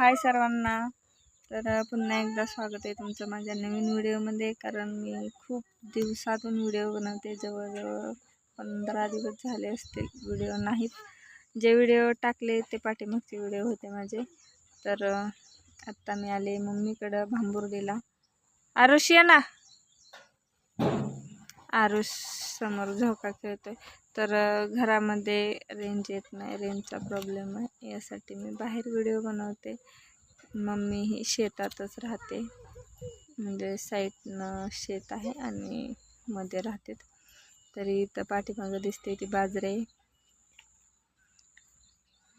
हाय सर्वांना. तर पुन्हा एकदा स्वागत आहे तुमचं माझ्या नवीन व्हिडिओमध्ये. कारण मी खूप दिवसातून व्हिडिओ बनवते. जवळजवळ पंधरा दिवस झाले असते व्हिडिओ नाहीत. जे व्हिडिओ टाकले ते पाठीमागचे व्हिडिओ होते माझे. तर आत्ता मी आले मम्मीकडं भांबुर्डीला आरुष ये ना. आरुष समोर झोका खेळतोय. तर घरामध्ये रेंज येत नाही रेंजचा प्रॉब्लेम आहे. यासाठी मी बाहेर व्हिडिओ बनवते. मम्मी ही शेतातच राहते. म्हणजे साईडनं शेत आहे आणि मध्ये राहते. तरी इथं पाठीमागं दिसते ती बाजरे.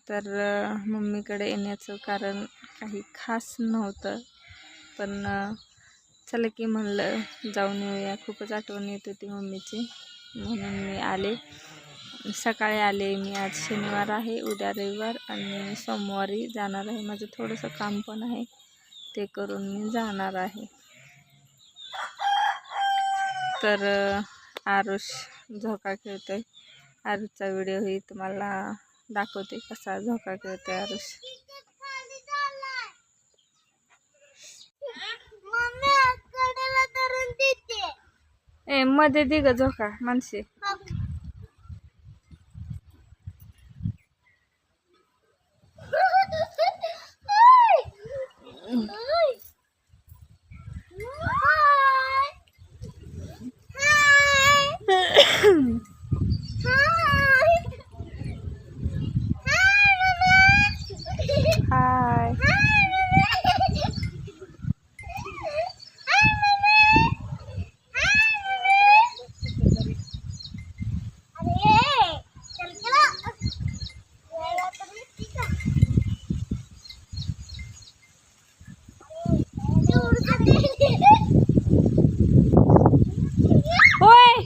तर मम्मीकडे येण्याचं कारण काही खास नव्हतं. पण चला की म्हणलं जाऊन येऊया. खूपच आठवण येत होती मम्मीची. म्हणून मी आले. सकाळी आले मी. आज शनिवार आहे उद्या रविवार आणि सोमवारी जाणार आहे. माझं थोडंसं काम पण आहे. ते करून मी जाणार आहे. तर आरुष झोका खेळतो आहे आरुषचा व्हिडिओही तुम्हाला दाखवते कसा झोका खेळतो आहे आरुष. मध्ये दिग ग झोका माणसे होय.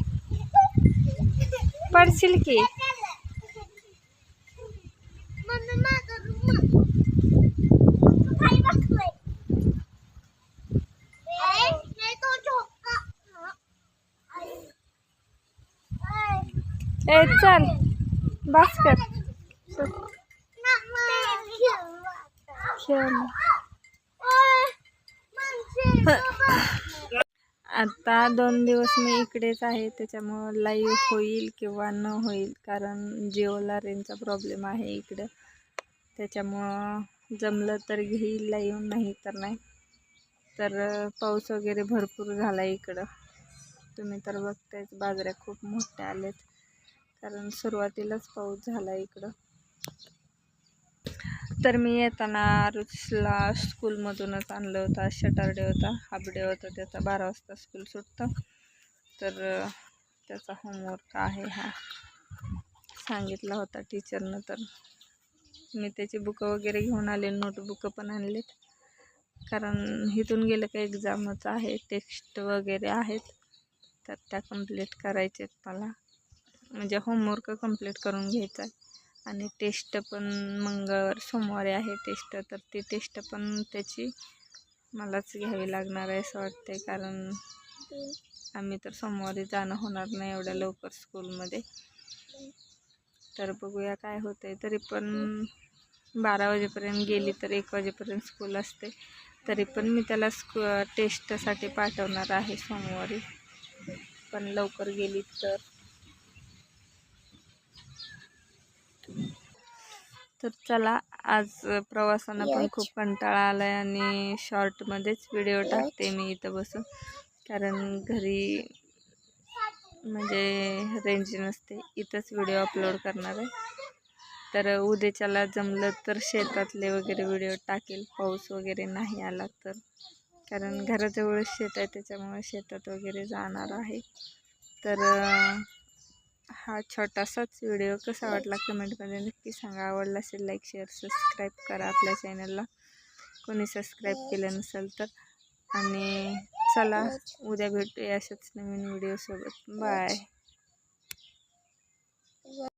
पडशील की. ए चल. बस कर खेळ. आता दोन दिवस मी इकडेच आहे त्याच्यामुळं लाईव्ह होईल किंवा न होईल कारण जिओला रेंजचा प्रॉब्लेम आहे इकडं. त्याच्यामुळं जमलं तर घेईल लाईव्ह नाही तर नाही. तर पाऊस वगैरे भरपूर झाला इकडं. तुम्ही तर बघतायच बाजऱ्या खूप मोठ्या आल्यात. कारण सुरुवातीलाच पाऊस झाला इकडं. तर मी येताना रुचला स्कूलमधूनच आणलं होतं. शटरडे होता हाफ डे होता त्याचा बारा वाजता स्कूल सुटतं. तर त्याचा होमवर्क आहे हा. सांगितला होता टीचरनं तर. मी त्याची बुकं वगैरे घेऊन आले नोटबुकं पण आणलेत. कारण इथून गेलं का एक्झामच आहे टेक्स्ट वगैरे आहेत. तर त्या कंप्लीट करायचे आहेत मला. म्हणजे होमवर्क कंप्लीट करून घ्यायचा आहे. आणि टेस्ट पण मंगळवार सोमवारी आहे टेस्ट तर ती टेस्ट पण त्याची मलाच घ्यावी लागणार आहे असं वाटते कारण आम्ही तर सोमवारी जाणं होणार नाही एवढ्या लवकर स्कूलमध्ये. तर बघूया काय होतं आहे तरी पण बारा वाजेपर्यंत गेली तर एक वाजेपर्यंत स्कूल असते. तरी पण मी त्याला स्कू टेस्टसाठी पाठवणार आहे सोमवारी. पण लवकर गेली तर तर चला आज प्रवासानं पण खूप कंटाळा आला आहे आणि शॉर्टमध्येच व्हिडिओ टाकते मी इथं बसून. कारण घरी म्हणजे रेंज नसते इथंच व्हिडिओ अपलोड करणार आहे. तर उद्याच्याला जमलं तर शेतातले वगैरे व्हिडिओ टाकेल. पाऊस वगैरे नाही आला तर. कारण घराजवळच शेत आहे त्याच्यामुळे शेतात वगैरे जाणार आहे. तर हा छोटासाच व्हिडिओ कसा वाटला कमेंटमध्ये नक्की सांगा. आवडला असेल लाईक शेअर सबस्क्राईब करा आपल्या चॅनलला कोणी सबस्क्राईब केलं नसेल तर. आणि चला उद्या भेटूया अशाच नवीन व्हिडिओसोबत बाय